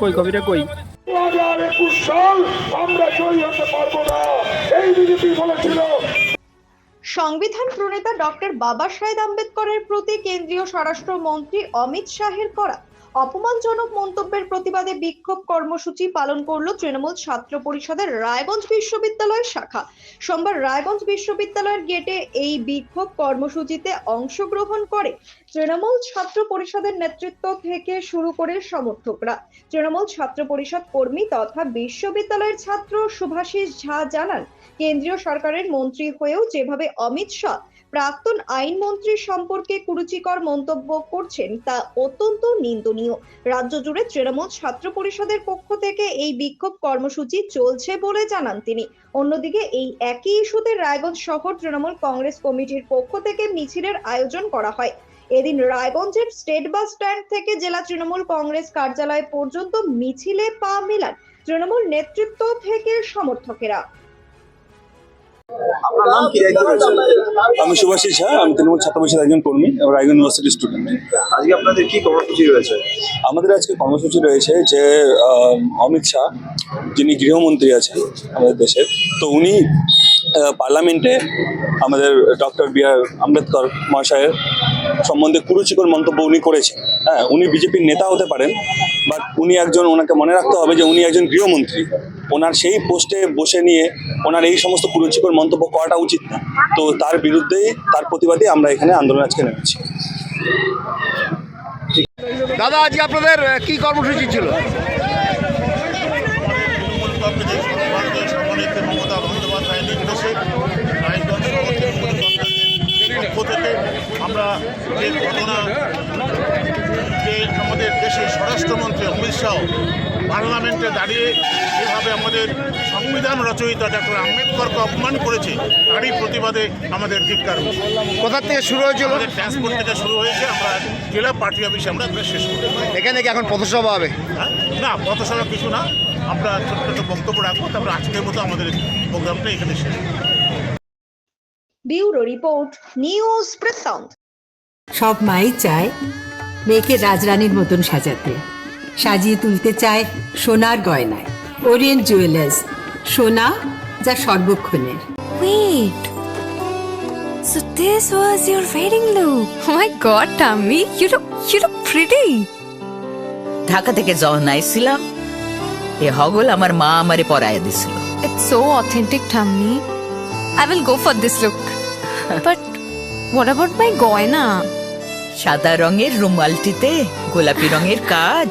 কই কবিটা কই? সংবিধান প্রণেতা ডক্টর বাবা সাহেব আম্বেদকরের প্রতি কেন্দ্রীয় স্বরাষ্ট্রমন্ত্রী অমিত শাহের করা অপমানজনক মন্তব্যের প্রতিবাদে বিক্ষোভ কর্মসূচি পালন করল তৃণমূল ছাত্র পরিষদের রায়গঞ্জ বিশ্ববিদ্যালয়ের শাখা। সোমবার রায়গঞ্জ বিশ্ববিদ্যালয়ের গেটে এই বিক্ষোভ কর্মসূচিতে অংশগ্রহণ করে তৃণমূল ছাত্র পরিষদের নেতৃত্ব থেকে শুরু করে সমর্থকরা। তৃণমূল ছাত্র পরিষদ কর্মী তথা বিশ্ববিদ্যালয়ের ছাত্র সুভাষিস ঝা জানান, কেন্দ্রীয় সরকারের মন্ত্রী হয়েও যেভাবে অমিত শাহ প্রাক্তন আইনমন্ত্রী সম্পর্কে কুরুচিকর মন্তব্য করছেন তা অত্যন্ত নিন্দনীয়। রাজ্য জুড়ে তৃণমূল ছাত্র পরিষদের পক্ষ থেকে এই বিক্ষোভ কর্মসূচি চলছে বলে জানান তিনি। অন্যদিকে এই একই ইস্যুতে রায়গঞ্জ শহর তৃণমূল কংগ্রেস কমিটির পক্ষ থেকে মিছিলের আয়োজন করা হয়। এদিন রায়গঞ্জের স্টেট বাস স্ট্যান্ড থেকে জেলা তৃণমূল কংগ্রেস কার্যালয় পর্যন্ত মিছিলে পা মেলান তৃণমূল নেতৃত্ব থেকে সমর্থকেরা। নাম কি? আমি সুভাষিস ঝা আমি তৃণমূল ছাত্র পরিষদের একজন কর্মী এবং রায়গঞ্জ ইউনিভার্সিটির স্টুডেন্ট আজকে আপনাদের কি কর্মসূচি রয়েছে? আমাদের আজকে কর্মসূচি রয়েছে যে অমিত শাহ যিনি গৃহমন্ত্রী আছেন আমাদের দেশের তো উনি পার্লামেন্টে আমাদের ডক্টর বি আর আম্বেদকর মহাশয়ের সম্বন্ধে কুরুচিকর মন্তব্য উনি করেছেন। হ্যাঁ উনি বিজেপির নেতা হতে পারেন বাট উনি একজন ওনাকে মনে রাখতে হবে যে উনি একজন গৃহমন্ত্রী। ওনার সেই পোস্টে বসে নিয়ে ওনার এই সমস্ত কুরুচিকর মন্তব্য করাটা উচিত না। তো তার বিরুদ্ধেই তার প্রতিবাদে আমরা এখানে আন্দোলন আজকে নেমেছি। দাদা আজকে আপনাদের কি কর্মসূচি ছিল? আমরা যে ঘটনা যে আমাদের দেশের স্বরাষ্ট্রমন্ত্রী অমিত শাহ পার্লামেন্টে দাঁড়িয়ে যেভাবে আমাদের সংবিধান রচয়িতা ডক্টর আম্বেদকরকে অপমান করেছে তারই প্রতিবাদে আমাদের ধিক্কার কোথা থেকে শুরু হয়েছিল? আমাদের ট্রান্সপোর্ট থেকে শুরু হয়েছে আমরা জেলা পার্টি অফিসে আমরা শেষ করি এখানে কি এখন পথসভা হবে? হ্যাঁ? না পথসভা কিছু না আমরা ছোট্ট ছোট বক্তব্য রাখব তারপরে আজকের মতো আমাদের প্রোগ্রামটা এখানে শেষ। ব্যুরো রিপোর্ট নিউজ বৃত্তান্ত সব মাই চায় মেয়েকে রাজরানীর মতন সাজাতে। সাজিয়ে তুলতে চায় সোনার গয়নায় ওরিয়েন্ট জুয়েলার্স সোনা যা সর্বক্ষণের Wait. So this was your wedding look. Oh my god, Tammy, you look you look pretty. Dhaka থেকে যখন আইছিলাম এ হগল আমার মা আমারে পরায় দিছিল It's so authentic, Tammy. I will go for this look. but what about my goina? সাদা রঙের রুমালটিতে গোলাপি রঙের কাজ